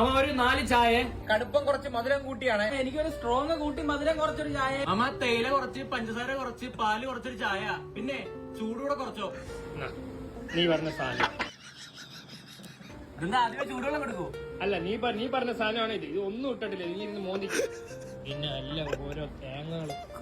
അമ്മ ഒരു നാല് ചായ. കടുപ്പം കുറച്ച് മധുരം കൂട്ടിയാണ്. എനിക്കൊരു സ്ട്രോങ് കൂട്ടി മധുരം കുറച്ചൊരു ചായ. അമ്മ തേയില കുറച്ച് പഞ്ചസാര കുറച്ച് പാൽ കുറച്ചൊരു ചായ. പിന്നെ ചൂടുകൂടെ കുറച്ചോ. നീ പറഞ്ഞ സാധനം. ഇതെന്താ ആദ്യമേ ചൂടുവെള്ളം കൊടുക്കൂ അല്ല നീ പറ- നീ പറഞ്ഞ സാധനമാണ് ഇത്. ഇത് ഒന്നും ഇട്ടിട്ടില്ല. നീ ഇരുന്ന് മോന്തിക്ക് പിന്നെ അല്ല ഓരോ തേങ്ങകൾ.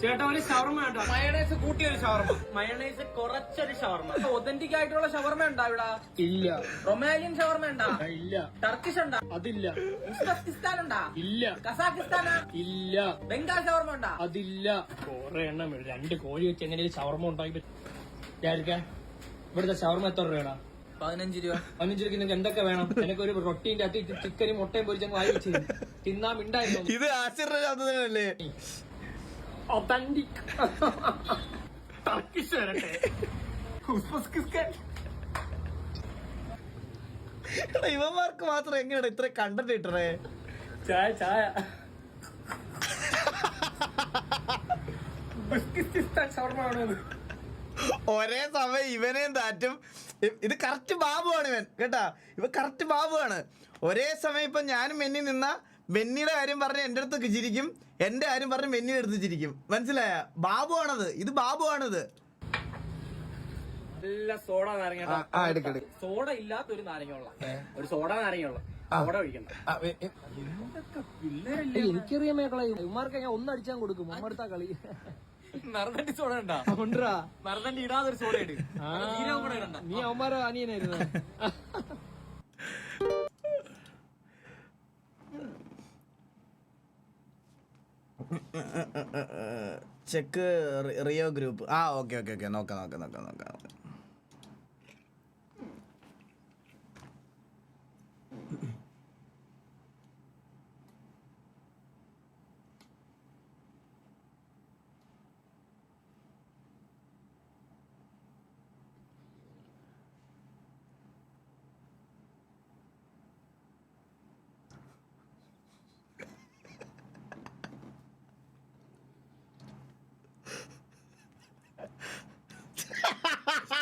ചേട്ടാ ഒരു ഷവർമ കേട്ടോ മയണൈസ് കൂട്ടിയ ഒരു ഷവർമ. മയണൈസ് കുറച്ചൊരു ഷവർമ. ഒതന്റിക് ആയിട്ടുള്ള ഷവർമ ഉണ്ടാ ഇവിടെ? ഇല്ല. റൊമാലിയൻ ഷവർമ ഉണ്ടാ? ഇല്ല. ടർക്കിഷ് ഉണ്ടാ? അതില്ല. ഉസ്ബെക്കിസ്ഥാൻ ഉണ്ടാ? ഇല്ല. കസാഖിസ്ഥാനാ ഇല്ല. ബംഗാൾ ഷവർമ ഉണ്ടാ? അതില്ല. കൊറേ എണ്ണം ഉണ്ട്. രണ്ട് കോഴി വെച്ച് എങ്ങനെ ഷവർമ ഉണ്ടാക്കി വിചാരിക്കാൻ ഇവിടുത്തെ ഷവർമ എത്ര രൂപയാണ്? പതിനഞ്ച് രൂപ. പതിനഞ്ച് രൂപ നിങ്ങൾക്ക് എന്തൊക്കെ വേണം? എനിക്ക് ഒരു റൊട്ടീന്റെ അകത്ത് ചിക്കനും മുട്ടയും പൊരിച്ചങ്ങ് വായി തിന്നാ തിന്നാൻ ഉണ്ടായിരുന്നു ഇത് ആശ്ചര്യജാതനല്ലേ ഒതന്റിക് ടർക്കിഷ് വരട്ടെ ഇവന്മാർക്ക് മാത്രം എങ്ങനെയാണ് ഇത്ര കണ്ടന്റ് ഇട്ടറേ ചായ ചായ. ഒരേ സമയം ഇവനെയും താറ്റും. ഇത് കറക്റ്റ് ബാബുവാണ് ഇവൻ കേട്ടാ? ഇവ കറക്റ്റ് ബാബുവാണ്. ഒരേ സമയം ഇപ്പൊ ഞാനും മെന്നി നിന്ന മെന്നിയുടെ കാര്യം പറഞ്ഞ് എന്റെ അടുത്ത് ചിരിക്കും. എന്റെ കാര്യം പറഞ്ഞ് മെന്നിയുടെ അടുത്ത് ചിരിക്കും. മനസ്സിലായ? ബാബു ആണത്. ഇത് ബാബുവാണിത് നല്ല സോഡ നാരങ്ങ. സോഡ ഇല്ലാത്ത ഒരു നാരങ്ങയുള്ള. ഒരു സോഡ എനിക്കറിയാൻ മേക്കളെ. ഇവന്മാർക്ക് ഞാൻ ഒന്നടിച്ചാൻ കൊടുക്കും. അമ്മടുത്ത കളി. മറുതണ്ടി സോഡ ഉണ്ടാ മറുതണ്ടി ഇടാതെ ഒരു സോഡ നീ അവന്മാരോ അനിയനായിരുന്നു ചെക്ക് റിയോ ഗ്രൂപ്പ് ആ ഓക്കെ ഓക്കെ ഓക്കെ നോക്കാം നോക്കാം നോക്കാം നോക്കാം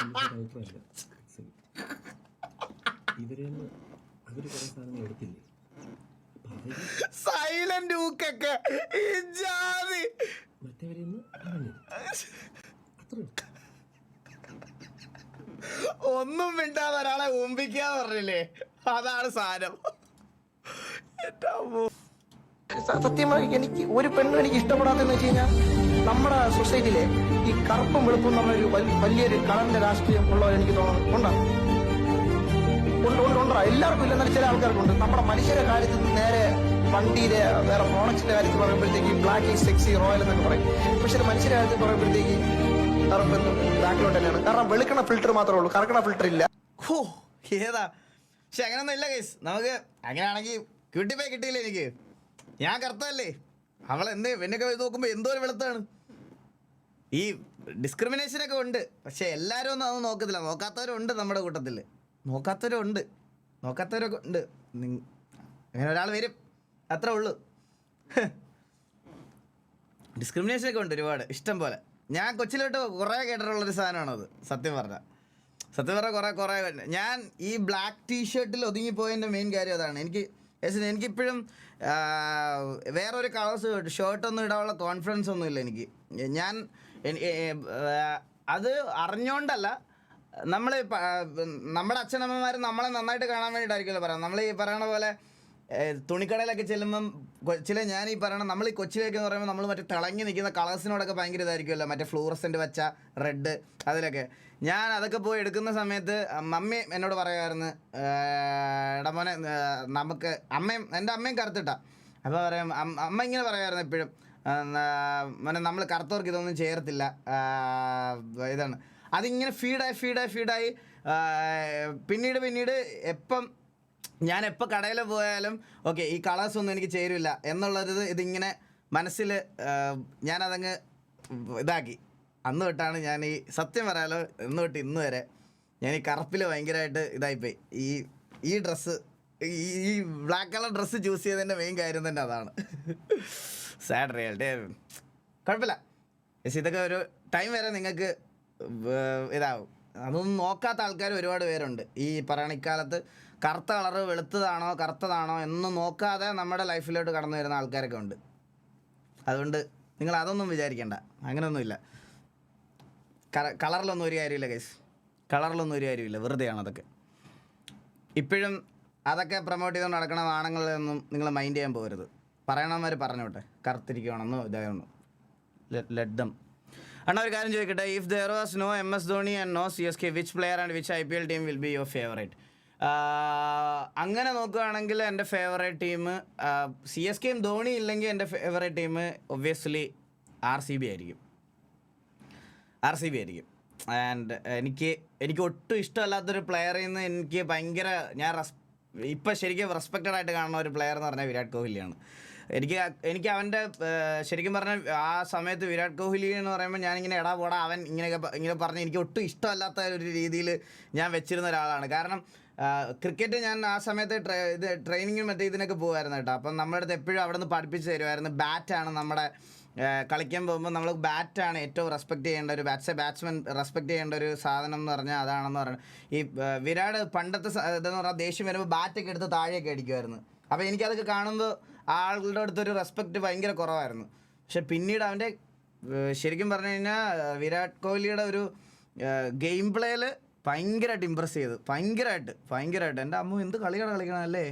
നോക്കാം ഇവരെ അവർ കുറെ സാധനങ്ങൾ എടുത്തില്ലേ? സൈലന്റ് ഊക്കൊക്കെ. പറഞ്ഞത് അത്രേ. ഒന്നും മിണ്ടാതെ ഒരാളെ ഊമ്പിക്കാന്ന് പറഞ്ഞില്ലേ? അതാണ് സാധനം. സത്യമായി എനിക്ക് ഒരു പെണ്ണും എനിക്ക് ഇഷ്ടപ്പെടാത്തെന്ന് വെച്ച് കഴിഞ്ഞാൽ നമ്മുടെ സൊസൈറ്റിയിലെ ഈ കറുപ്പും വെളുപ്പും എന്ന് വൽ- വലിയൊരു കളറിന്റെ രാഷ്ട്രീയം ഉള്ളവർ എനിക്ക് തോന്നുന്നു. ഉണ്ടോ? ഉണ്ട് ഉണ്ട് ഉണ്ടോ. എല്ലാവർക്കും ഇല്ല. എന്നാൽ ചില ആൾക്കാർക്കുണ്ട്. നമ്മുടെ മനുഷ്യരുടെ കാര്യത്തിൽ നേരെ വണ്ടിയിലെ വേറെ പ്രോഡക്റ്റിന്റെ കാര്യത്തിൽ പറയുമ്പോഴത്തേക്ക് ബ്ലാക്ക് ഈ സെക്സി റോയൽ എന്നൊക്കെ പറയും. പക്ഷെ മനുഷ്യരുടെ കാര്യത്തിൽ പറയുമ്പോഴത്തേക്ക് കറുപ്പ് ബാക്കിലോട്ട് തന്നെയാണ്. കാരണം വെളുക്കണ ഫിൽറ്റർ മാത്രമേ ഉള്ളൂ. കറക്കണ ഫിൽറ്റർ ഇല്ല. ഏതാ? പക്ഷെ അങ്ങനെയൊന്നും ഇല്ല കേസ് നമുക്ക് അങ്ങനെയാണെങ്കിൽ കിട്ടിപ്പോയി കിട്ടിയില്ല എനിക്ക്? ഞാൻ കറുത്തല്ലേ അവളെന്തേ എന്നൊക്കെ നോക്കുമ്പോൾ എന്തോ ഒരു വെളുത്താണ്. ഈ ഡിസ്ക്രിമിനേഷനൊക്കെ ഉണ്ട്. പക്ഷെ എല്ലാവരും ഒന്നും അത് നോക്കത്തില്ല. നോക്കാത്തവരുണ്ട് നമ്മുടെ കൂട്ടത്തിൽ. നോക്കാത്തവരുണ്ട്. നോക്കാത്തവരൊക്കെ ഉണ്ട്. അങ്ങനെ ഒരാൾ വരും. അത്രേ ഉള്ളൂ. ഡിസ്ക്രിമിനേഷനൊക്കെ ഉണ്ട് ഒരുപാട്. ഇഷ്ടം പോലെ. ഞാൻ കൊച്ചിലോട്ട് കുറേ കേട്ടിട്ടുള്ളൊരു സാധനമാണത്. സത്യം പറഞ്ഞാൽ സത്യം പറഞ്ഞാൽ കുറേ കുറേ. ഞാൻ ഈ ബ്ലാക്ക് ടീഷർട്ടിൽ ഒതുങ്ങിപ്പോയതിന്റെ മെയിൻ കാര്യം അതാണ്. എനിക്ക് yes, എനിക്കിപ്പോഴും വേറൊരു കളേഴ്സ് ഷർട്ടൊന്നും ഇടാനുള്ള കോൺഫിഡൻസ് ഒന്നുമില്ല എനിക്ക്. ഞാൻ അത് അറിഞ്ഞോണ്ടല്ല. നമ്മൾ നമ്മുടെ അച്ഛനമ്മമാർ നമ്മളെ നന്നായിട്ട് കാണാൻ വേണ്ടിയിട്ടായിരിക്കുമല്ലോ പറയാം നമ്മൾ ഈ പറയണ പോലെ തുണിക്കടയിലൊക്കെ ചെല്ലുമ്പം ചില ഞാൻ ഈ പറയണം നമ്മൾ ഈ കൊച്ചിലേക്ക് എന്ന് പറയുമ്പോൾ നമ്മൾ മറ്റേ തിളങ്ങി നിൽക്കുന്ന കളേഴ്സിനോടൊക്കെ ഭയങ്കര ഇതായിരിക്കുമല്ലോ. മറ്റേ ഫ്ലൂറസെന്റ് വെച്ച റെഡ് അതിലൊക്കെ. ഞാൻ അതൊക്കെ പോയി എടുക്കുന്ന സമയത്ത് മമ്മി എന്നോട് പറയുമായിരുന്നു ഇടമോനെ മോനെ നമുക്ക് അമ്മയും എന്റെ അമ്മയും കറുത്തിട്ടാണ് അപ്പോൾ പറയാം അമ്മ ഇങ്ങനെ പറയുമായിരുന്നു എപ്പോഴും. മോനെ നമ്മൾ കറുത്തവർക്ക് ഇതൊന്നും ചേർത്തില്ല ഇതാണ്. അതിങ്ങനെ ഫീഡായി ഫീഡായി ഫീഡായി പിന്നീട് പിന്നീട് എപ്പം ഞാൻ എപ്പോൾ കടയിൽ പോയാലും ഓക്കെ ഈ കളേഴ്സ് ഒന്നും എനിക്ക് ചേരില്ല എന്നുള്ളത് ഇതിങ്ങനെ മനസ്സിൽ ഞാനതങ്ങ് ഇതാക്കി. അന്ന് തൊട്ടാണ് ഞാൻ ഈ സത്യം പറയാലോ ഇന്ന് തൊട്ട് ഇന്ന് വരെ ഞാൻ ഈ കറുപ്പിൽ ഭയങ്കരമായിട്ട് ഇതായിപ്പോയി. ഈ ഈ ഡ്രസ്സ് ഈ ബ്ലാക്ക് കളർ ഡ്രസ്സ് ചൂസ് ചെയ്തതിന്റെ മെയിൻ കാര്യം തന്നെ അതാണ്. സാഡ് റിയാലിറ്റി കുഴപ്പമില്ല. പക്ഷേ ഇതൊക്കെ ഒരു ടൈം വരെ നിങ്ങൾക്ക് ഇതാവും. അതൊന്നും നോക്കാത്ത ആൾക്കാർ ഒരുപാട് പേരുണ്ട്. ഈ പറയണ ഇക്കാലത്ത് കറുത്ത കളറ് വെളുത്തതാണോ കറുത്തതാണോ എന്നും നോക്കാതെ നമ്മുടെ ലൈഫിലോട്ട് കടന്നു വരുന്ന ആൾക്കാരൊക്കെ ഉണ്ട്. അതുകൊണ്ട് നിങ്ങൾ അതൊന്നും വിചാരിക്കേണ്ട. അങ്ങനെയൊന്നുമില്ല. കളറിലൊന്നും ഒരു കാര്യമില്ല ഗൈസ് കളറിലൊന്നും ഒരു കാര്യമില്ല. വെറുതെയാണ് അതൊക്കെ. ഇപ്പോഴും അതൊക്കെ പ്രൊമോട്ട് ചെയ്തുകൊണ്ട് നടക്കണ ആണുങ്ങളൊന്നും നിങ്ങൾ മൈൻഡ് ചെയ്യാൻ പോകരുത്. പറയണവന്മാർ പറഞ്ഞോട്ടെ. കറുത്തിരിക്കണമെന്നോ ഇതായിരുന്നു. ലഡ്ഡം. അണ്ണാ ഒരു കാര്യം ചോദിക്കട്ടെ. If there was no M S Dhoni and no C S K which player and which I P L team will be your favourite അങ്ങനെ നോക്കുകയാണെങ്കിൽ എന്റെ ഫേവറേറ്റ് ടീം സി എസ് കെയും ധോണി ഇല്ലെങ്കിൽ എന്റെ favourite team obviously R C B ആയിരിക്കും. R C B ആയിരിക്കും. And എനിക്ക് എനിക്ക് ഒട്ടും ഇഷ്ടമല്ലാത്തൊരു പ്ലെയറിൽ നിന്ന് എനിക്ക് ഭയങ്കര ഞാൻ റെസ് ഇപ്പം ശരിക്കും റെസ്പെക്റ്റഡ് ആയിട്ട് കാണുന്ന ഒരു പ്ലെയർ എന്ന് പറഞ്ഞാൽ വിരാട് കോഹ്ലിയാണ്. എനിക്ക് എനിക്ക് അവന്റെ ശരിക്കും പറഞ്ഞാൽ ആ സമയത്ത് വിരാട് കോഹ്ലി എന്ന് പറയുമ്പോൾ ഞാൻ ഇങ്ങനെ എടാ പോടാ അവൻ ഇങ്ങനെയൊക്കെ ഇങ്ങനെ പറഞ്ഞ് എനിക്ക് ഒട്ടും ഇഷ്ടമല്ലാത്ത ഒരു രീതിയിൽ ഞാൻ വെച്ചിരുന്ന ഒരാളാണ്. കാരണം ക്രിക്കറ്റ് ഞാൻ ആ സമയത്ത് ഇത് ട്രെയിനിങ്ങും മറ്റേ ഇതിനൊക്കെ പോകുമായിരുന്നു കേട്ടോ. അപ്പം നമ്മുടെ അടുത്ത് എപ്പോഴും അവിടെ നിന്ന് പഠിപ്പിച്ച് തരുമായിരുന്നു. ബാറ്റാണ് നമ്മുടെ കളിക്കാൻ പോകുമ്പോൾ നമ്മൾ ബാറ്റാണ് ഏറ്റവും റെസ്പെക്റ്റ് ചെയ്യേണ്ട ഒരു ബാറ്റ്സ് ബാറ്റ്സ്മാൻ റെസ്പെക്റ്റ് ചെയ്യേണ്ട ഒരു സാധനം എന്ന് പറഞ്ഞാൽ അതാണെന്ന് പറയുന്നത്. ഈ വിരാട് പണ്ടത്തെ ഇതെന്ന് പറഞ്ഞാൽ ദേഷ്യം വരുമ്പോൾ ബാറ്റൊക്കെ എടുത്ത് താഴെയൊക്കെ അടിക്കുമായിരുന്നു. അപ്പോൾ എനിക്കതൊക്കെ കാണുമ്പോൾ ആളുടെ അടുത്തൊരു റെസ്പെക്റ്റ് ഭയങ്കര കുറവായിരുന്നു. പക്ഷെ പിന്നീട് അവന്റെ ശരിക്കും പറഞ്ഞു കഴിഞ്ഞാൽ വിരാട് കോഹ്ലിയുടെ ഒരു ഗെയിം പ്ലേയിൽ ഭയങ്കരമായിട്ട് ഇമ്പ്രസ് ചെയ്തു. ഭയങ്കരമായിട്ട് ഭയങ്കരമായിട്ട്. എന്റെ അമ്മ എന്ത് കളിയാണ് കളിക്കണമല്ലേ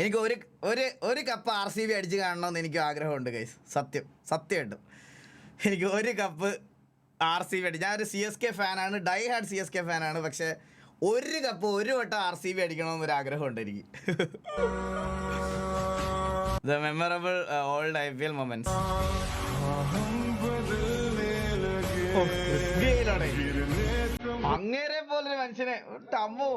എനിക്ക് ഒരു ഒരു ഒരു കപ്പ് ആർ സി ബി അടിച്ച് കാണണമെന്ന് എനിക്ക് ആഗ്രഹമുണ്ട് ഗൈസ് സത്യം സത്യമായിട്ടും. എനിക്ക് ഒരു കപ്പ് ആർ സി ബി അടി ഞാനൊരു സി എസ് കെ ഫാനാണ് die hard C S K ഫാനാണ് പക്ഷേ ഒരു കപ്പ് ഒരു വട്ടം ആർ സി ബി അടിക്കണമെന്നൊരു ആഗ്രഹമുണ്ട് എനിക്ക്. The memorable old I P L moments അങ്ങേരെ പോലൊരു മനുഷ്യനെ. ടമ്മോ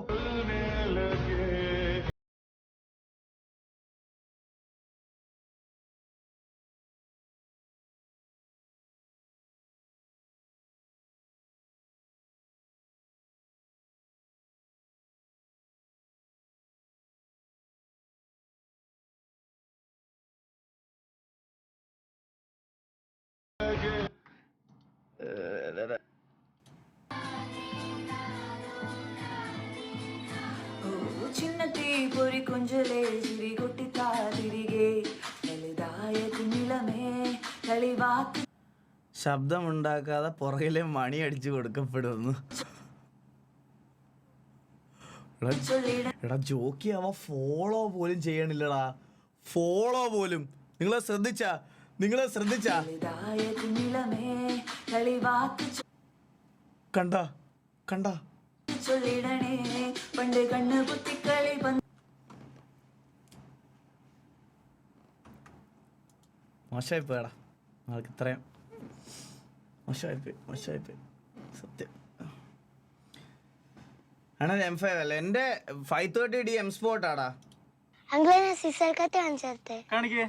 చిన్న తీపొరి కొంజలే చిరి కొట్టితా తిరిగే വലുതായ കുഞ്ഞിളമേ കളിവാക്ക് ശബ്ദമുണ്ടാക്കാതെ പുറകിലെ മണി അടിച്ചു കൊടുക്കപ്പെടുന്നു എടാ, ചൊല്ലിട എടാ ജോക്കി അവ ഫോളോ പോലും ചെയ്യണില്ലടാ ഫോളോ പോലും നിങ്ങളെ ശ്രദ്ധിച്ച നിങ്ങളെ ശ്രദ്ധിച്ച? കണ്ട കണ്ട. ചൊല്ലിടണേ പണ്ട് കണ്ണ് കുത്തിക്കളി പന്ത് മോശമായി പോയടാ ആൾക്ക് ഇത്രയും മോശമായിപ്പോയി മോശമായിപ്പോയി. മോശമായി പോയി സത്യം. ആണോ എം ഫൈവ് അല്ല? എന്റെ ഫൈവ് തേർട്ടി ഡി എം സ്പോട്ടാടാ കത്ത് കാണിച്ചേർത്തെ കാണിക്കേ.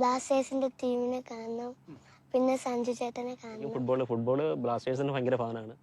ബ്ലാസ്റ്റേഴ്സിന്റെ ടീമിനെ കാണണം. പിന്നെ സഞ്ജു ചേട്ടനെ കാണണം. ഫുട്ബോൾ ഫുട്ബോൾ ബ്ലാസ്റ്റേഴ്സിന്റെ ഭയങ്കര ഫാനാണ്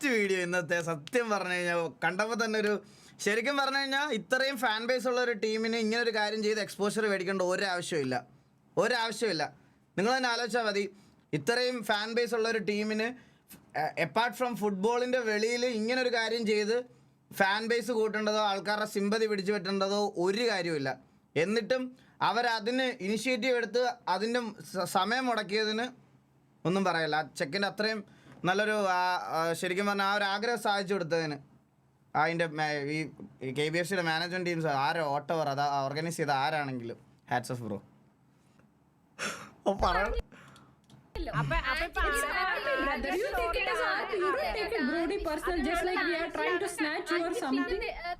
ഫസ്റ്റ് വീഡിയോ ഇന്നത്തെ സത്യം പറഞ്ഞു കഴിഞ്ഞാൽ കണ്ടപ്പോൾ തന്നെ ഒരു ശരിക്കും പറഞ്ഞു കഴിഞ്ഞാൽ ഇത്രയും ഫാൻ ബേസ് ഉള്ള ഒരു ടീമിന് ഇങ്ങനെ ഒരു കാര്യം ചെയ്ത് എക്സ്പോഷർ മേടിക്കേണ്ട ഒരാവശ്യമില്ല. ഒരാവശ്യമില്ല. നിങ്ങൾ തന്നെ ആലോചിച്ചാൽ മതി. ഇത്രയും ഫാൻ ബേസ് ഉള്ള ഒരു ടീമിന് എപ്പാർട്ട് ഫ്രം ഫുട്ബോളിന്റെ വെളിയിൽ ഇങ്ങനെ ഒരു കാര്യം ചെയ്ത് ഫാൻ ബേസ് കൂട്ടേണ്ടതോ ആൾക്കാരുടെ സിമ്പതി പിടിച്ചു പറ്റേണ്ടതോ ഒരു കാര്യമില്ല എന്നിട്ടും അവരതിന് ഇനിഷ്യേറ്റീവ് എടുത്ത് അതിന്റെ സമയം മുടക്കിയതിന് ഒന്നും പറയല്ല. ചെക്കന്റെ അത്രയും നല്ലൊരു ശരിക്കും പറഞ്ഞാൽ ആ ഒരു ആഗ്രഹം സാധിച്ചു കൊടുത്തതിന്. അതിന്റെ ഈ കെ ബി എഫ് സിയുടെ മാനേജ്മെന്റ് ടീംസ് ആരോ ഓട്ടോവർ അത് ഓർഗനൈസ് ചെയ്ത ആരാണെങ്കിലും ഹാറ്റ്സ് ഓഫ് ബ്രോ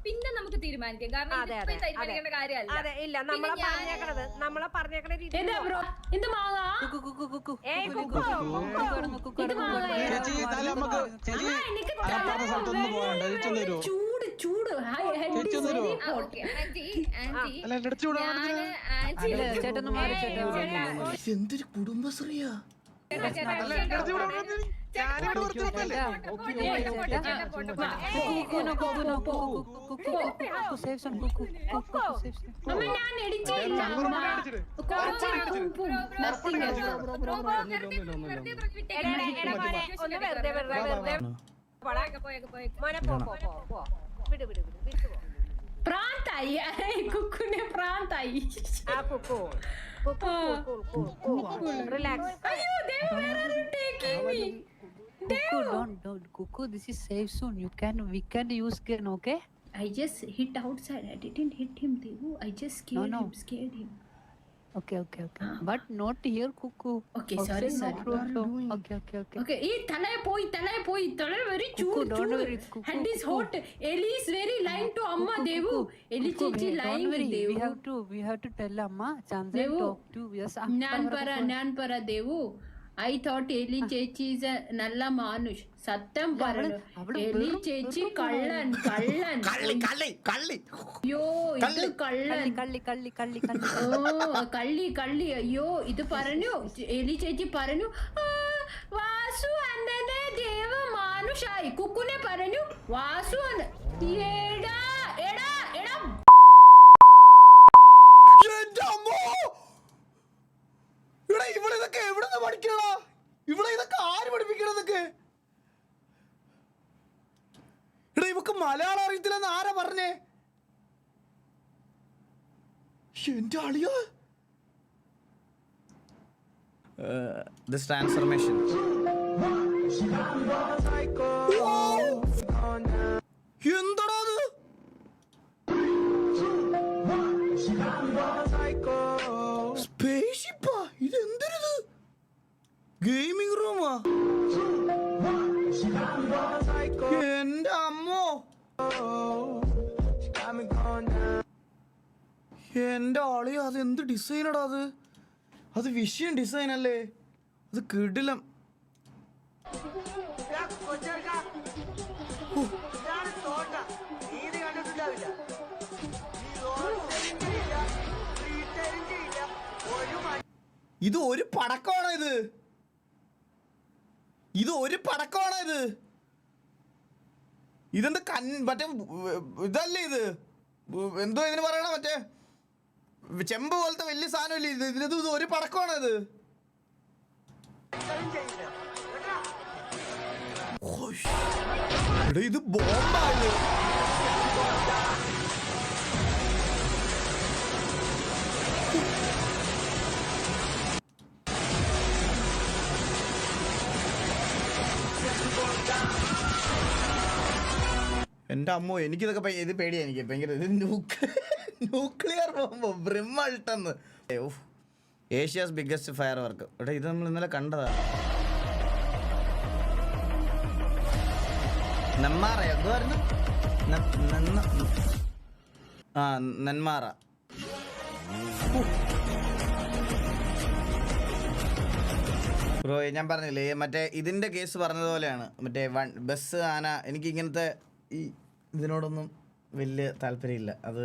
പിന്നെ നമുക്ക് തീരുമാനിക്കാം. കാരണം തീരുമാനിക്കേണ്ട കാര്യമല്ല. അതെ ഇല്ല. നമ്മളെ പറഞ്ഞേക്കണത് നമ്മളെ പറഞ്ഞേക്കണ രീതി ഇത്. ചൂട് ചൂട്. എന്തൊരു കുടുംബശ്രീയാ? പ്രാന്തായി കുക്കുനെ പ്രാന്തായി ആ Kukku Ah. Relax. Ayyo, they were taking me. Devu, don't, don't. Cuckoo, this is safe soon. You can, we can use gun, okay? I just hit outside. I didn't hit him, Devu. I just scared no, no. him, scared him. Okay okay okay but not here Kukku okay sorry sorry okay okay okay okay ஏ தலை போய் தலை போய் தலை very சூடு சூடு hand is hot எலி is very lying to amma தேவு எலி சிச்சி lying தேவு we have to we have to tell amma சாந்தே talk to S நான் பர நான் பர தேவு ഐ തോട്ട് എലി ചേച്ചി ഇസ് എ നല്ല മാനുഷ്. സത്യം പറഞ്ഞു എലി ചേച്ചി കള്ളൻ കള്ളൻ. കള്ളി കള്ളി കള്ളി. അയ്യോ ഇത് കള്ളൻ. കള്ളി കള്ളി കള്ളി കള്ളി ഓ കള്ളി കള്ളി. അയ്യോ ഇത് പറഞ്ഞു. എലി ചേച്ചി പറഞ്ഞു വാസു അണ്ണനെ ദേവ മാനുഷായി. കുക്കുനെ പറഞ്ഞു വാസു അന്ന് എടാ എടാ എടാ എന്റെ അമ്മോ! എടാ, ഇവിടെ ഇതൊക്കെ എവിടെ നിന്ന് പഠിക്കണോ ഇവിടെ ഇതൊക്കെ ആര് പഠിപ്പിക്കണം ഇതൊക്കെ എടാ ഇവക്ക് മലയാളം അറിയത്തില്ലെന്ന് ആരാ പറഞ്ഞേ എന്റെ അളിയോ ദിസ് ട്രാൻസ്ഫർമേഷൻ എന്താടാ അത്? സ്പേസ്ഷിപ്പാ ഇത് എന്തൊരിത് ഗെയിമിംഗ് റൂമാ? എന്റെ ആളി അത് എന്ത് ഡിസൈനടാ അത്? അത് വിഷയം ഡിസൈൻ അല്ലേ? അത് കിടിലം. ഇത് ഒരു പടക്കമാണോ ഇത്? ഇത് ഒരു പടക്കമാണോ ഇത്? ഇതെന്ത് കൺ മറ്റേ ഇതല്ലേ ഇത്? എന്തോ ഇതിന് പറയണ മറ്റേ? ചെമ്പ് പോലത്തെ വലിയ സാധനമില്ല? ഇത് ഇതിന് ഇത് ഒരു പടക്കമാണ്. എടാ ഇത് ബോംബാണ് എന്റെ അമ്മോ എനിക്കിതൊക്കെ ഇത് പേടിയാണ് എനിക്ക്. ഭയങ്കര ഇത് ന്യൂക്ലിയർ ബോംബോ ബ്രിമ്മൾട്ടെന്ന് ഏഷ്യാസ് ബിഗ്ഗസ്റ്റ് ഫയർ വർക്ക് ഇവിടെ ഇത് നമ്മൾ ഇന്നലെ കണ്ടതാ. നെന്മാറ എന്തുവായിരുന്നു ആ നെന്മാറ. ബ്രോ ഞാൻ പറഞ്ഞില്ലേ മറ്റേ ഇതിന്റെ കേസ് പറഞ്ഞതുപോലെയാണ്. മറ്റേ വൺ ബസ് ആന എനിക്ക് ഇങ്ങനത്തെ ഈ ഇതിനോടൊന്നും വലിയ താല്പര്യമില്ല. അത്